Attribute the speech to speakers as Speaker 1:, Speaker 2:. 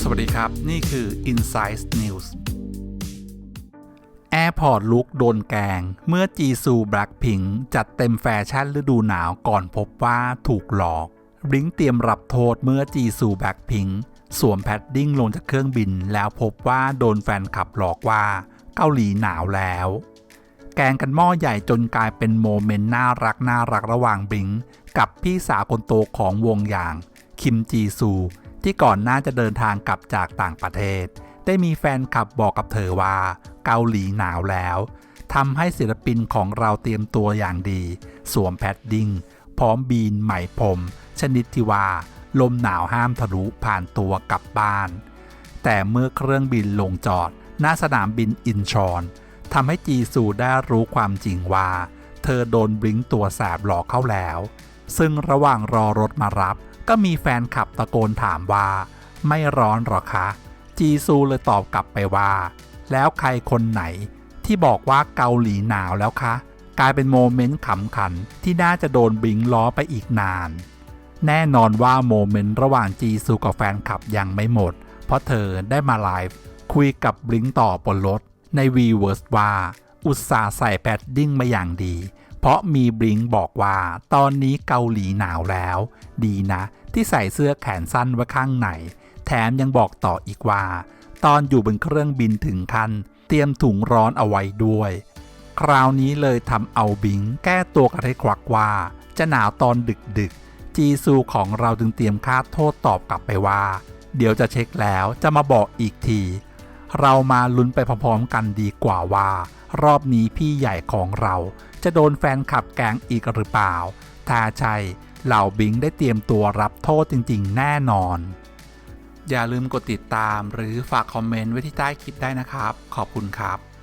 Speaker 1: สวัสดีครับ นี่คือ Insight News Airport ลุกโดนแกง เมื่อจีซูแบล็คพิงจัดเต็มแฟชั่นฤดูหนาวก่อนพบว่าถูกหลอกบลิงเตรียมรับโทษเมื่อจีซูแบล็คพิงสวมแพดดิ้งลงจากเครื่องบินแล้วพบว่าโดนแฟนคลับหลอกว่าเกาหลีหนาวแล้ว แกงกันหม้อใหญ่จนกลายเป็นโมเมนต์น่ารักน่ารักระหว่างบิงกับพี่สาวคนโตของวงอย่าง คิมจีซู ที่ก่อนหน้าจะเดินทางกลับจากต่างประเทศ ได้มีแฟนคลับบอกกับเธอว่า เกาหลีหนาวแล้วทำให้ศิลปินของเราเตรียมตัวอย่างดี สวมแพดดิ้งพร้อมบีนไหมพรมชนิดที่ว่า ลมหนาวห้ามทะลุผ่านตัวกลับบ้าน แต่เมื่อเครื่องบินลงจอด หน้าสนามบินอินชอน ทำให้จีซูได้รู้ความจริงว่า เธอโดนบลิงตัวแสบหลอกเข้าแล้ว ซึ่งระหว่างรอรถมารับ ก็มีแฟนคลับตะโกนถามว่า ไม่ร้อนหรอคะ จีซูเลยตอบกลับไปว่า แล้วใครคนไหน ที่บอกว่าเกาหลีหนาวแล้วคะ กลายเป็นโมเมนต์ขำขันที่น่าจะโดนบลิงล้อไปอีกนาน แน่นอนว่าโมเมนต์ระหว่างจีซูกับแฟนคลับยังไม่หมด เพราะเธอได้มาไลฟ์คุยกับบลิงต่อบนรถ ในวีเวิร์สว่า อุตส่าห์ใส่แพดดิ้งมาอย่างดี เพราะมีบลิงบอกว่าตอนนี้เกาหลีหนาวแล้ว ดีนะ ที่ใส่เสื้อแขนสั้นไว้ข้างในแถมยังบอกต่ออีกว่า ตอนอยู่บนเครื่องบินถึงคัน เตรียมถุงร้อนเอาไว้ด้วย คราวนี้เลยทำเอาบิงแก้ตัวกันให้ควักว่า จะหนาวตอนดึกดึกๆจีซูของเราจึงเตรียมค่าโทษตอบกลับไปว่า เดี๋ยวจะเช็คแล้วจะมาบอกอีกที เรามาลุ้นไปพร้อมๆกันดีกว่าว่า รอบนี้พี่ใหญ่ของเรา จะโดนแฟนขับแกงอีกหรือเปล่า ถ้าใช่เหล่าบิงได้เตรียมตัวรับโทษจริงๆ แน่นอน อย่าลืมกดติดตามหรือฝากคอมเมนต์ไว้ที่ใต้คลิปได้นะครับ ขอบคุณครับ